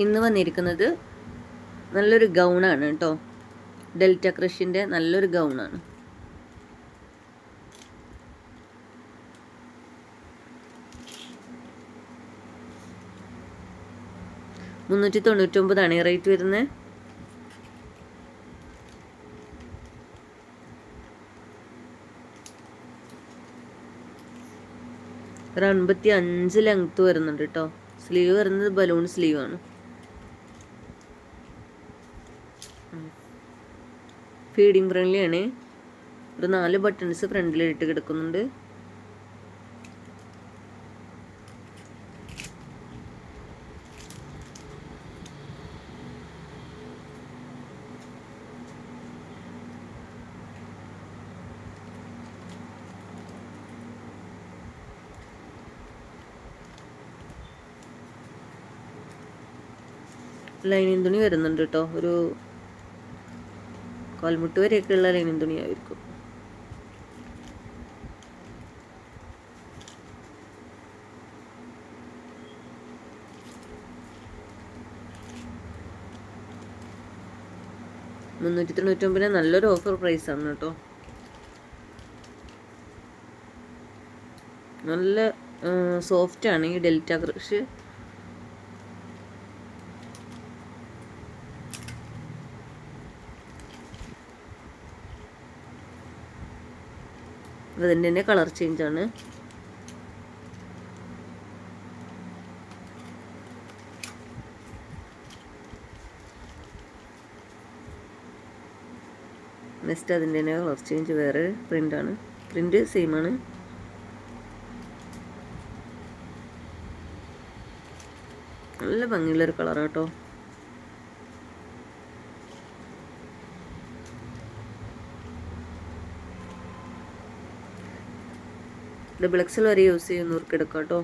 ഇന്ന് വന്നിരിക്കുന്നത് നല്ലൊരു ഗൗണാണ് കേട്ടോ. ഡെൽറ്റ ക്രഷിന്റെ നല്ലൊരു ഗൗണാണ്. മുന്നൂറ്റി തൊണ്ണൂറ്റൊമ്പതാണ് ഈ റേറ്റ് വരുന്നത് ഒരു അൻപത്തി അഞ്ച് ലെങ്ത് വരുന്നുണ്ട് കേട്ടോ. സ്ലീവ് വരുന്നത് ബലൂൺ സ്ലീവ് ഫീഡിങ് ഫ്രണ്ട്ലി ആണ്. ഒരു നാല് ബട്ടൺസ് ഫ്രണ്ടിൽ ഇട്ട് കിടക്കുന്നുണ്ട്. ലൈനിങ് തുണി വരുന്നുണ്ട് കേട്ടോ. ഒരു കാൽമുട്ട് വരെയൊക്കെയുള്ള ലൈനിങ് തുണിയായിരിക്കും മുന്നൂറ്റി തൊണ്ണൂറ്റൊമ്പതിന് നല്ലൊരു ഓഫർ പ്രൈസ് ആണ് കേട്ടോ. നല്ല സോഫ്റ്റ് ആണ് ഈ ഡെൽറ്റ ക്രഷ് അതിന്റെ തന്നെ കളർ ചേഞ്ചാണ് നെക്സ്റ്റ് അതിന്റെ തന്നെ കളർ ചേഞ്ച് വേറെ പ്രിന്റാണ് പ്രിന്റ് സെയിം ആണ്. നല്ല ഭംഗിയുള്ളൊരു കളറാണ് ഡബിൾ എക്സൽ വരെ യൂസ് ചെയ്യുന്നവർക്ക് എടുക്കാം കേട്ടോ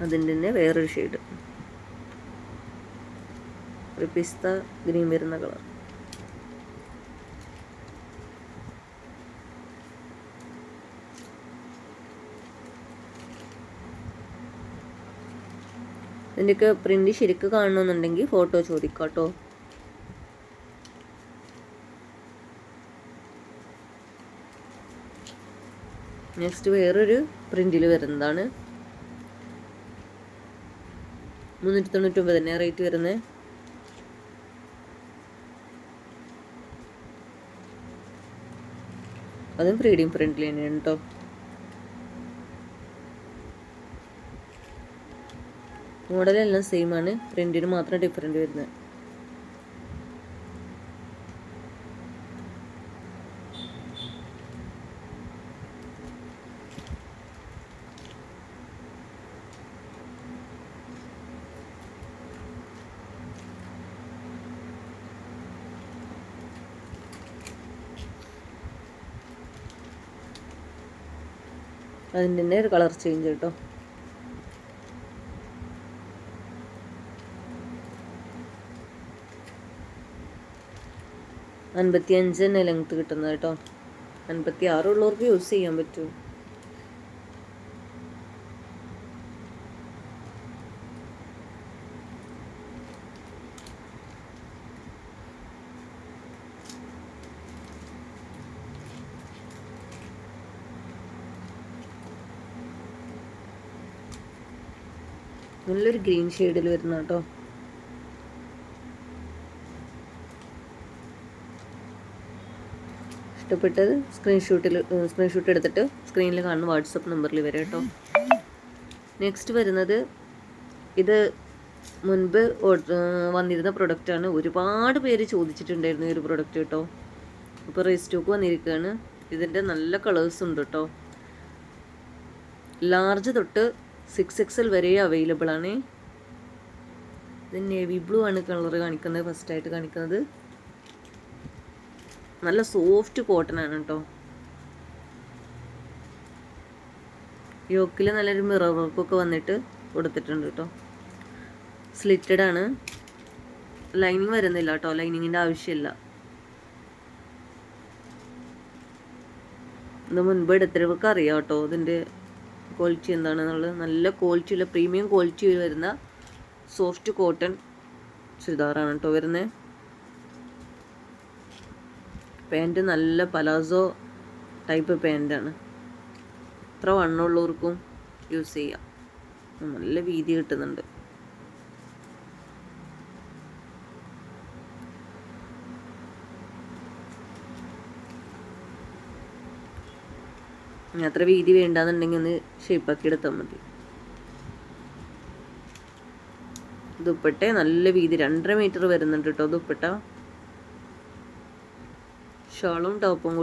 അതിന്റെ തന്നെ വേറൊരു ഷെയ്ഡ് ഒരു പിസ്ത ഗ്രീൻ വരുന്ന കളർ ഇതിന്റെയൊക്കെ പ്രിന്റ് ശരിക്ക് കാണണമെന്നുണ്ടെങ്കിൽ ഫോട്ടോ ചോദിക്കാം കേട്ടോ നെക്സ്റ്റ് വേറൊരു പ്രിന്റിൽ വരുന്നതാണ്. മുന്നൂറ്റി തൊണ്ണൂറ്റൊമ്പത് തന്നെ റേറ്റ് വരുന്നത് അതും ഫ്രീഡിയം പ്രിന്റിൽ തന്നെയാണ് കേട്ടോ മോഡലെല്ലാം സെയിം ആണ്. പ്രിന്റിന് മാത്രം ഡിഫറെന്റ് വരുന്നത്. അതിന്റെ തന്നെ ഒരു കളർ ചേഞ്ച് കേട്ടോ. അൻപത്തി അഞ്ച് തന്നെ ലെങ്ത് കിട്ടുന്നത് കേട്ടോ. അൻപത്തി ആറുള്ളവർക്ക് യൂസ് ചെയ്യാൻ പറ്റും. നല്ലൊരു ഗ്രീൻ ഷെയ്ഡിൽ വരുന്ന കേട്ടോ. ഇഷ്ടപ്പെട്ടത് സ്ക്രീൻഷോട്ടിൽ സ്ക്രീൻഷോട്ട് എടുത്തിട്ട് സ്ക്രീനിൽ കാണുന്ന വാട്സപ്പ് നമ്പറിൽ വരെ കേട്ടോ നെക്സ്റ്റ് വരുന്നത് ഇത് മുൻപ് വന്നിരുന്ന പ്രൊഡക്റ്റാണ് ഒരുപാട് പേര് ചോദിച്ചിട്ടുണ്ടായിരുന്നു ഈ ഒരു പ്രൊഡക്റ്റ് കേട്ടോ ഇപ്പോൾ റീസ്റ്റോക്ക് വന്നിരിക്കുകയാണ് ഇതിന്റെ നല്ല കളേഴ്സ് ഉണ്ട് കേട്ടോ ലാർജ് തൊട്ട് സിക്സ് എക്സൽ വരെ അവൈലബിൾ ആണ്. ഇത് നേവി ബ്ലൂ ആണ് കളർ കാണിക്കുന്നത് ഫസ്റ്റായിട്ട് കാണിക്കുന്നത്. നല്ല സോഫ്റ്റ് കോട്ടൺ ആണ് കേട്ടോ യോക്കിൽ നല്ലൊരു മിറർ വർക്കൊക്കെ വന്നിട്ട് കൊടുത്തിട്ടുണ്ട് കേട്ടോ സ്ലിറ്റഡ് ആണ്. ലൈനിങ് വരുന്നില്ല കേട്ടോ ലൈനിങ്ങിന്റെ ആവശ്യമില്ല. ഇത് മുൻപ് എടുത്തവർക്ക് അറിയാം കേട്ടോ ഇതിന്റെ ക്വാളിറ്റി എന്താണെന്നുള്ളത്. നല്ല ക്വാളിറ്റിയുള്ള പ്രീമിയം ക്വാളിറ്റി വരുന്ന സോഫ്റ്റ് കോട്ടൺ ചുരിദാറാണ് കേട്ടോ വരുന്നത് പാന്റ് നല്ല പലാസോ ടൈപ്പ് പാന്റാണ്. എത്ര വണ്ണമുള്ളവർക്കും യൂസ് ചെയ്യാം. നല്ല വീതി കിട്ടുന്നുണ്ട്. അത്ര വീതി വേണ്ടാന്നുണ്ടെങ്കിൽ ഒന്ന് ഷേപ്പാക്കി എടുത്താൽ മതി. ദുപ്പട്ട നല്ല വീതി രണ്ടര മീറ്റർ വരുന്നുണ്ട് കേട്ടോ ദുപ്പട്ട. ഷോളും ടോപ്പും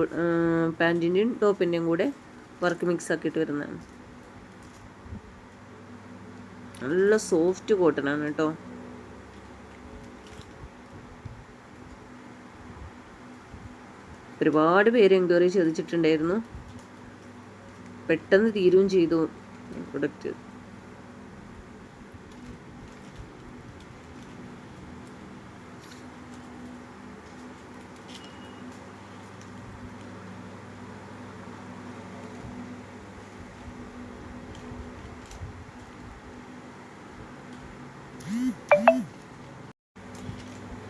പാന്റിന്റെയും ടോപ്പിന്റെയും കൂടെ വർക്ക് മിക്സ് ആക്കിയിട്ട് വരുന്നതാണ്. നല്ല സോഫ്റ്റ് കോട്ടൺ ആണ് കേട്ടോ. ഒരുപാട് പേര് എൻക്വയറി ചോദിച്ചിട്ടുണ്ടായിരുന്നു പെട്ടെന്ന് തീരുകയും ചെയ്തു. പ്രൊഡക്റ്റ്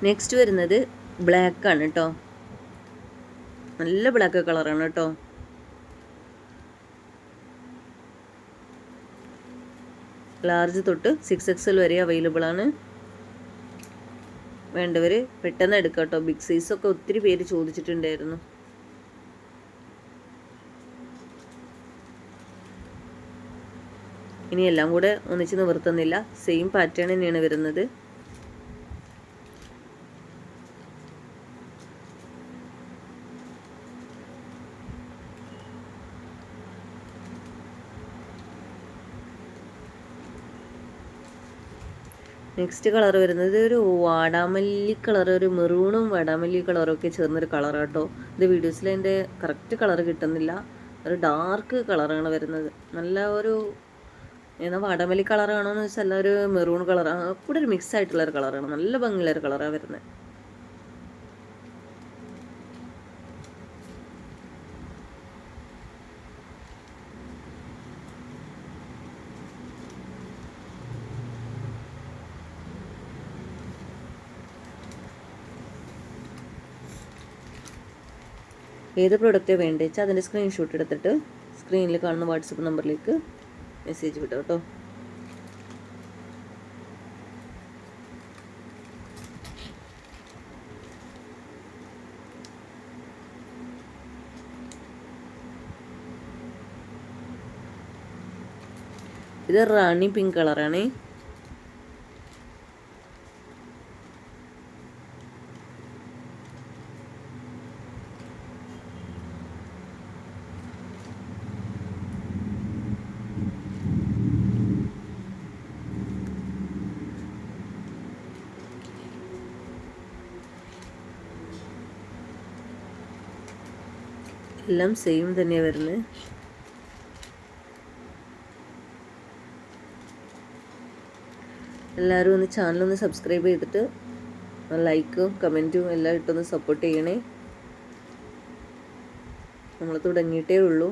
നെക്സ്റ്റ് വരുന്നത് ബ്ലാക്ക് ആണ് കേട്ടോ നല്ല ബ്ലാക്ക് കളറാണ് കേട്ടോ ലാർജ് തൊട്ട് സിക്സ് എക്സൽ വരെ അവൈലബിൾ ആണ്. വേണ്ടവർ പെട്ടെന്ന് എടുക്കാം കേട്ടോ ബിഗ് സൈസൊക്കെ ഒത്തിരി പേര് ചോദിച്ചിട്ടുണ്ടായിരുന്നു. ഇനി എല്ലാം കൂടെ ഒന്നിച്ച് നിവർത്തുന്നില്ല. സെയിം പാറ്റേൺ തന്നെയാണ് വരുന്നത്. നെക്സ്റ്റ് കളർ വരുന്നത് ഒരു വാടാമല്ലി കളർ ഒരു മെറൂണും വാടാമല്ലി കളറും ഒക്കെ ചേർന്നൊരു കളർ കേട്ടോ ഇത് വീഡിയോസിൽ അതിന്റെ കറക്റ്റ് കളർ കിട്ടുന്നില്ല. ഒരു ഡാർക്ക് കളറാണ് വരുന്നത്. നല്ല ഒരു എന്നാൽ വാടാമല്ലി കളറാണോ എന്ന് വെച്ചാൽ ഒരു മെറൂൺ കളറാണ് കൂടെ ഒരു മിക്സ് ആയിട്ടുള്ള ഒരു കളറാണ് നല്ല ഭംഗിയുള്ള ഒരു കളറാണ് വരുന്നത്. ഏത് പ്രോഡക്റ്റ് വേണ്ടത് വെച്ചാൽ അതിന്റെ സ്ക്രീൻഷോട്ട് എടുത്തിട്ട് സ്ക്രീനിൽ കാണുന്ന വാട്സപ്പ് നമ്പറിലേക്ക് മെസ്സേജ് വിട്ടോ കേട്ടോ. ഇത് റാണി പിങ്ക് കളറാണേ എല്ലാം സെയിം തന്നെയാണ് വരുന്നത് എല്ലാവരും ഒന്ന് ചാനലൊന്ന് സബ്സ്ക്രൈബ് ചെയ്തിട്ട് ലൈക്കും കമന്റും എല്ലാം ഇട്ടൊന്ന് സപ്പോർട്ട് ചെയ്യണേ. നമ്മൾ തുടങ്ങിയിട്ടേ ഉള്ളൂ.